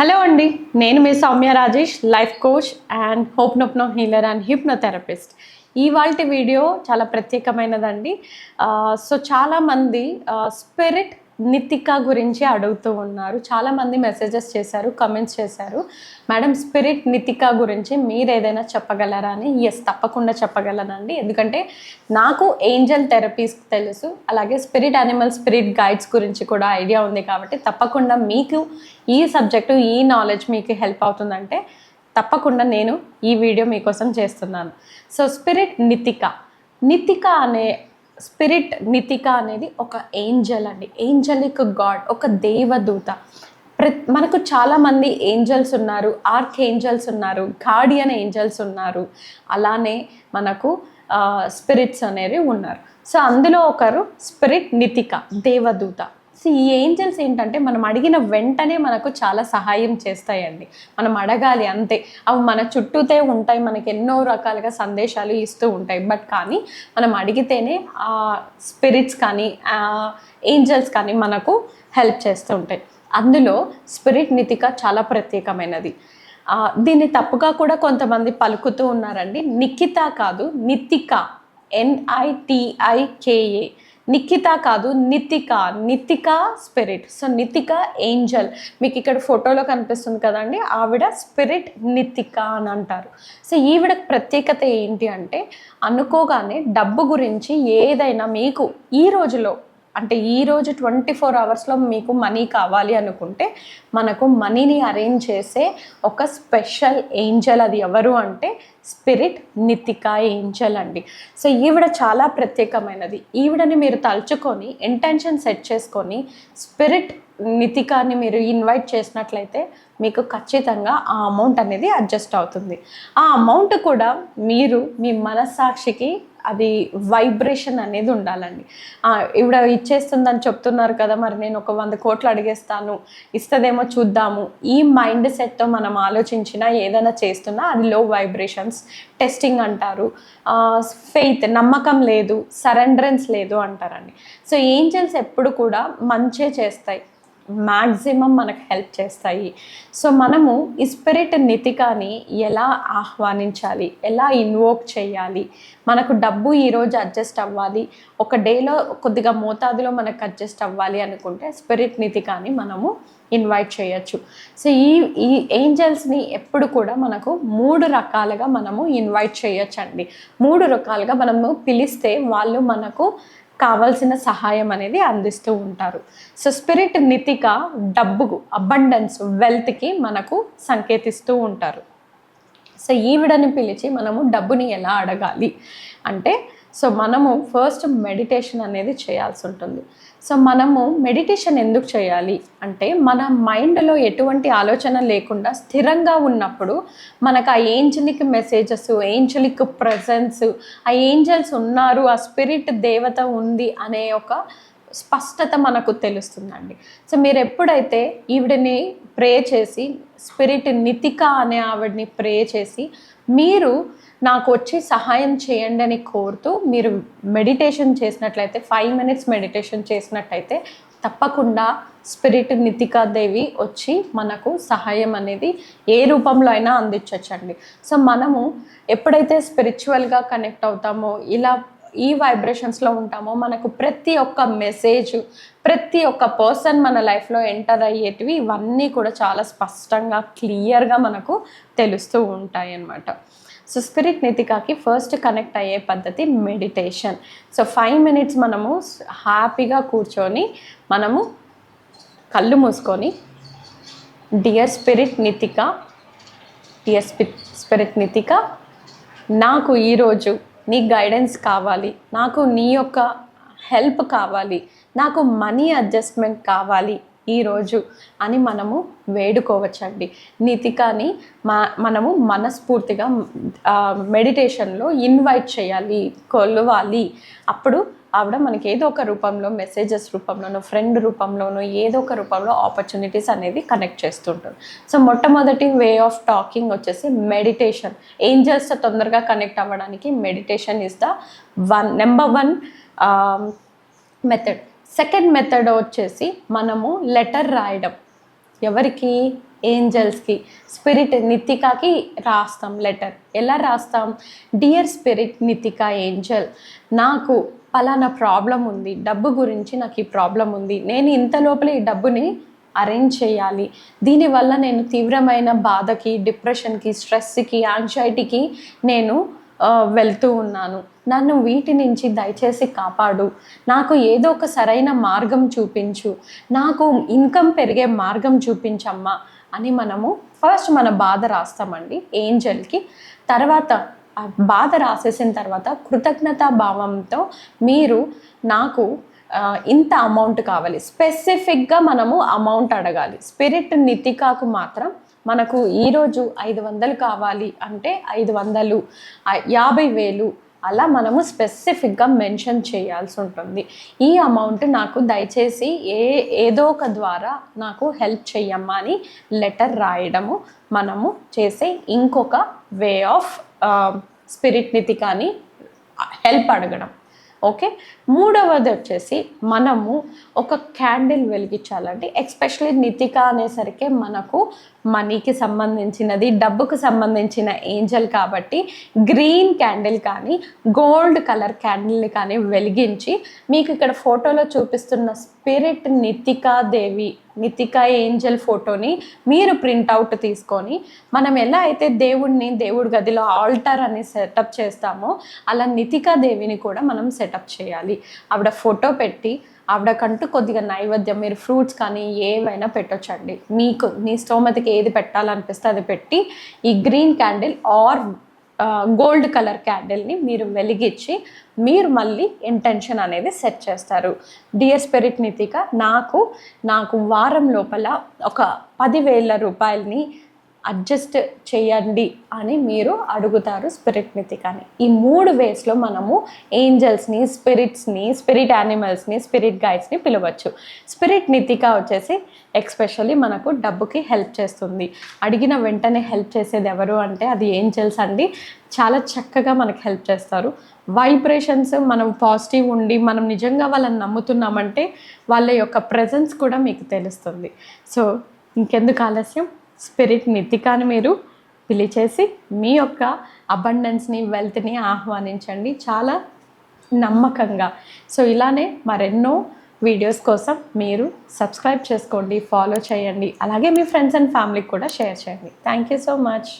Hello అండి నేను మీ Soumya Rajesh life coach and ho'oponopono healer and hypnotherapist. ఇవాళ video చాలా ప్రత్యేకమైనదండి. సో చాలామంది స్పిరిట్ నితిక గురించి అడుగుతూ ఉన్నారు. చాలామంది మెసేజెస్ చేశారు కమెంట్స్ చేశారు. మేడం స్పిరిట్ నితిక గురించి మీరు ఏదైనా చెప్పగలరా అని? ఎస్ తప్పకుండా చెప్పగలనండి. ఎందుకంటే నాకు ఏంజల్ థెరపీస్ తెలుసు. అలాగే స్పిరిట్ యానిమల్ స్పిరిట్ గైడ్స్ గురించి కూడా ఐడియా ఉంది కాబట్టి తప్పకుండా మీకు ఈ సబ్జెక్టు ఈ నాలెడ్జ్ మీకు హెల్ప్ అవుతుందంటే తప్పకుండా నేను ఈ వీడియో మీకోసం చేస్తున్నాను. So spirit నితిక. నితిక అనే స్పిరిట్ నితిక అనేది ఒక ఏంజల్ అండి. ఏంజలిక్ గాడ్ ఒక దేవదూత. ప్రతి మనకు చాలామంది ఏంజల్స్ ఉన్నారు ఆర్క్ ఏంజల్స్ ఉన్నారు గార్డియన్ ఏంజల్స్ ఉన్నారు. అలానే మనకు స్పిరిట్స్ అనేవి ఉన్నారు. సో అందులో ఒకరు స్పిరిట్ నితిక దేవదూత. సో ఈ ఏంజల్స్ ఏంటంటే మనం అడిగిన వెంటనే మనకు చాలా సహాయం చేస్తాయండి. మనం అడగాలి అంతే. అవి మన చుట్టూతే ఉంటాయి మనకి ఎన్నో రకాలుగా సందేశాలు ఇస్తూ ఉంటాయి. బట్ కానీ మనం అడిగితేనే ఆ స్పిరిట్స్ కానీ ఏంజల్స్ కానీ మనకు హెల్ప్ చేస్తూ ఉంటాయి. అందులో స్పిరిట్ నితిక చాలా ప్రత్యేకమైనది. దీన్ని తప్పుగా కూడా కొంతమంది పలుకుతూ ఉన్నారండి. నిఖిత కాదు Nitika. N I T I K A Nikhita కాదు Nitika. Nitika spirit. So Nitika angel. మీకు ఇక్కడ ఫోటోలో కనిపిస్తుంది కదండి ఆవిడ స్పిరిట్ నితిక అని అంటారు. సో ఈవిడ ప్రత్యేకత ఏంటి అంటే అనుకోగానే డబ్బు గురించి ఏదైనా మీకు ఈ రోజులో అంటే ఈ రోజు ట్వంటీ ఫోర్ అవర్స్లో మీకు మనీ కావాలి అనుకుంటే మనకు మనీని అరేంజ్ చేసే ఒక స్పెషల్ ఏంజల్ అది ఎవరు అంటే స్పిరిట్ నితిక ఏంజల్ అండి. సో ఈవిడ చాలా ప్రత్యేకమైనది. ఈవిడని మీరు తలుచుకొని ఇంటెన్షన్ సెట్ చేసుకొని స్పిరిట్ నితికాని మీరు ఇన్వైట్ చేసినట్లయితే మీకు ఖచ్చితంగా ఆ అమౌంట్ అనేది అడ్జస్ట్ అవుతుంది. ఆ అమౌంట్ కూడా మీరు మీ మనస్సాక్షికి అది వైబ్రేషన్ అనేది ఉండాలండి. ఇవిడ ఇచ్చేస్తుందని చెప్తున్నారు కదా మరి నేను ఒక వంద కోట్లు అడిగేస్తాను ఇస్తుందేమో చూద్దాము. ఈ మైండ్ సెట్తో మనం ఆలోచించినా ఏదైనా చేస్తున్నా అది లో వైబ్రేషన్స్ టెస్టింగ్ అంటారు. ఫెయిత్ నమ్మకం లేదు సరెండరెన్స్ లేదు అంటారండి. సో ఏంజల్స్ ఎప్పుడు కూడా మంచే చేస్తాయి. మ్యాక్సిమం మనకు హెల్ప్ చేస్తాయి. సో మనము ఈ స్పిరిట్ నితికాని ఎలా ఆహ్వానించాలి? ఎలా ఇన్వోక్ చేయాలి? మనకు డబ్బు ఈరోజు అడ్జస్ట్ అవ్వాలి. ఒక డేలో కొద్దిగా మోతాదులో మనకు అడ్జస్ట్ అవ్వాలి అనుకుంటే స్పిరిట్ నితికాని మనము ఇన్వైట్ చేయొచ్చు. సో ఈ ఈ ఏంజల్స్ని ఎప్పుడు కూడా మనకు మూడు రకాలుగా మనము ఇన్వైట్ చేయొచ్చండి. మూడు రకాలుగా మనము పిలిస్తే వాళ్ళు మనకు కావాల్సిన సహాయం అనేది అందిస్తూ ఉంటారు. సో స్పిరిట్ నితిక డబ్బుకు అబండెన్స్ వెల్త్కి మనకు సంకేతిస్తూ ఉంటారు. సో ఈవిడని పిలిచి మనము డబ్బుని ఎలా అడగాలి? అంటే సో మనము ఫస్ట్ మెడిటేషన్ అనేది చేయాల్సి ఉంటుంది. సో మనము మెడిటేషన్ ఎందుకు చేయాలి? అంటే మన మైండ్లో ఎటువంటి ఆలోచన లేకుండా స్థిరంగా ఉన్నప్పుడు మనకు ఆ ఏంజలిక్ మెసేజెస్ ఏంజలిక్ ప్రజెన్స్ ఆ ఏంజల్స్ ఉన్నారు ఆ స్పిరిట్ దేవత ఉంది అనే ఒక స్పష్టత మనకు తెలుస్తుందండి. సో మీరు ఎప్పుడైతే ఈవిడని ప్రే చేసి స్పిరిట్ నితిక అనే ఆవిడని ప్రే చేసి మీరు నాకు వచ్చి సహాయం చేయండి అని కోరుతూ మీరు మెడిటేషన్ చేసినట్లయితే ఫైవ్ మినిట్స్ మెడిటేషన్ చేసినట్టయితే తప్పకుండా స్పిరిట్ నితికా దేవి వచ్చి మనకు సహాయం అనేది ఏ రూపంలో అయినా అందించవచ్చండి సో మనము ఎప్పుడైతే స్పిరిచువల్గా కనెక్ట్ అవుతామో ఇలా ఈ వైబ్రేషన్స్లో ఉంటామో మనకు ప్రతి ఒక్క మెసేజ్ ప్రతి ఒక్క పర్సన్ మన లైఫ్లో ఎంటర్ అయ్యేటివి ఇవన్నీ కూడా చాలా స్పష్టంగా క్లియర్గా మనకు తెలుస్తూ ఉంటాయి అన్నమాట. సో స్పిరిట్ నితికాకి ఫస్ట్ కనెక్ట్ అయ్యే పద్ధతి మెడిటేషన్ సో ఫైవ్ మినిట్స్ మనము హ్యాపీగా కూర్చొని మనము కళ్ళు మూసుకొని dear spirit Nitika dear spirit Nitika నాకు ఈరోజు నీ గైడెన్స్ కావాలి నాకు నీ యొక్క హెల్ప్ కావాలి నాకు మనీ అడ్జస్ట్మెంట్ కావాలి ఈరోజు అని మనము వేడుకోవచ్చండి. నితికాని మా మనము మనస్ఫూర్తిగా మెడిటేషన్లో ఇన్వైట్ చేయాలి కొలవాలి. అప్పుడు ఆవిడ మనకి ఏదో ఒక రూపంలో మెసేజెస్ రూపంలోనో ఫ్రెండ్ రూపంలోనో ఏదో ఒక రూపంలో ఆపర్చునిటీస్ అనేది కనెక్ట్ చేస్తుంటుంది. సో మొట్టమొదటి వే ఆఫ్ టాకింగ్ వచ్చేసి మెడిటేషన్ ఏంజల్స్తో తొందరగా కనెక్ట్ అవ్వడానికి meditation is the one number one method second method వచ్చేసి మనము లెటర్ రాయడం. ఎవరికి? ఏంజల్స్కి స్పిరిట్ నితికాకి రాస్తాం లెటర్ ఎలా రాస్తాం? డియర్ స్పిరిట్ నితికా ఏంజల్ నాకు పలానా ప్రాబ్లం ఉంది డబ్బు గురించి నాకు ఈ ప్రాబ్లం ఉంది నేను ఇంత లోపల ఈ డబ్బుని అరేంజ్ చేయాలి. దీనివల్ల నేను తీవ్రమైన బాధకి డిప్రెషన్కి స్ట్రెస్కి యాంగ్జైటీకి నేను వెళ్తూ ఉన్నాను. నన్ను వీటి నుంచి దయచేసి కాపాడు. నాకు ఏదో ఒక సరైన మార్గం చూపించు. నాకు ఇన్కమ్ పెరిగే మార్గం చూపించమ్మా అని మనము ఫస్ట్ మన బాధ రాస్తామండి. ఏంజల్కి. తర్వాత బాధ రాసేసిన తర్వాత కృతజ్ఞతా భావంతో మీరు నాకు ఇంత అమౌంట్ కావాలి. స్పెసిఫిక్గా మనము అమౌంట్ అడగాలి. స్పిరిట్ నితికాకు మాత్రం మనకు ఈరోజు ఐదు వందలు కావాలి అంటే ఐదు వందలు యాభై వేలు అలా మనము స్పెసిఫిక్గా మెన్షన్ చేయాల్సి ఉంటుంది. ఈ అమౌంట్ నాకు దయచేసి ఏ ఏదో ఒక ద్వారా నాకు హెల్ప్ చెయ్యమ్మా అని లెటర్ రాయడము మనము చేసే ఇంకొక వే ఆఫ్ స్పిరిట్ నితికాని హెల్ప్ అడగడం. ఓకే మూడవది వచ్చేసి మనము ఒక క్యాండిల్ వెలిగించాలంటే ఎక్స్పెషలీ నితిక అనేసరికి మనకు మనీకి సంబంధించినది డబ్బుకు సంబంధించిన ఏంజల్ కాబట్టి గ్రీన్ క్యాండిల్ కానీ గోల్డ్ కలర్ క్యాండిల్ని కానీ వెలిగించి మీకు ఇక్కడ ఫోటోలో చూపిస్తున్న స్పిరిట్ నితికా దేవి నితికా ఏంజల్ ఫోటోని మీరు ప్రింట్అవుట్ తీసుకొని మనం ఎలా అయితే దేవుడిని దేవుడి గదిలో ఆల్టర్ అని సెటప్ చేస్తామో అలా నితికా దేవిని కూడా మనం సెటప్ చేయాలి. ఆవిడ ఫోటో పెట్టి ఆవిడకంటూ కొద్దిగా నైవేద్యం మీరు ఫ్రూట్స్ కానీ ఏవైనా పెట్టొచ్చండి. మీకు మీ స్తోమతకి ఏది పెట్టాలనిపిస్తే అది పెట్టి ఈ green candle or gold colour క్యాండిల్ని మీరు వెలిగించి మీరు మళ్ళీ ఇంటెన్షన్ అనేది సెట్ చేస్తారు. డియర్ స్పిరిట్ నితిక నాకు నాకు వారం లోపల ఒక పదివేల రూపాయలని అడ్జస్ట్ చేయండి అని మీరు అడుగుతారు స్పిరిట్ నితికాని ఈ మూడు వేస్లో మనము ఏంజల్స్ని స్పిరిట్స్ని స్పిరిట్ యానిమల్స్ని స్పిరిట్ గైడ్స్ని పిలవచ్చు. స్పిరిట్ నితిక వచ్చేసి ఎక్స్పెషల్లీ మనకు డబ్బుకి హెల్ప్ చేస్తుంది. అడిగిన వెంటనే హెల్ప్ చేసేది ఎవరు అంటే అది ఏంజల్స్ అండి. చాలా చక్కగా మనకు హెల్ప్ చేస్తారు. వైబ్రేషన్స్ మనం పాజిటివ్ ఉండి మనం నిజంగా వాళ్ళని నమ్ముతున్నామంటే వాళ్ళ యొక్క ప్రజెన్స్ కూడా మీకు తెలుస్తుంది. సో ఇంకెందుకు ఆలస్యం? స్పిరిట్ నితికాని మీరు పిలిచేసి మీ యొక్క అబండెన్స్ని వెల్త్ని ఆహ్వానించండి. చాలా నమ్మకంగా. సో ఇలానే మరెన్నో వీడియోస్ కోసం మీరు సబ్స్క్రైబ్ చేసుకోండి ఫాలో చేయండి. అలాగే మీ ఫ్రెండ్స్ అండ్ ఫ్యామిలీకి కూడా షేర్ చేయండి. Thank you so much.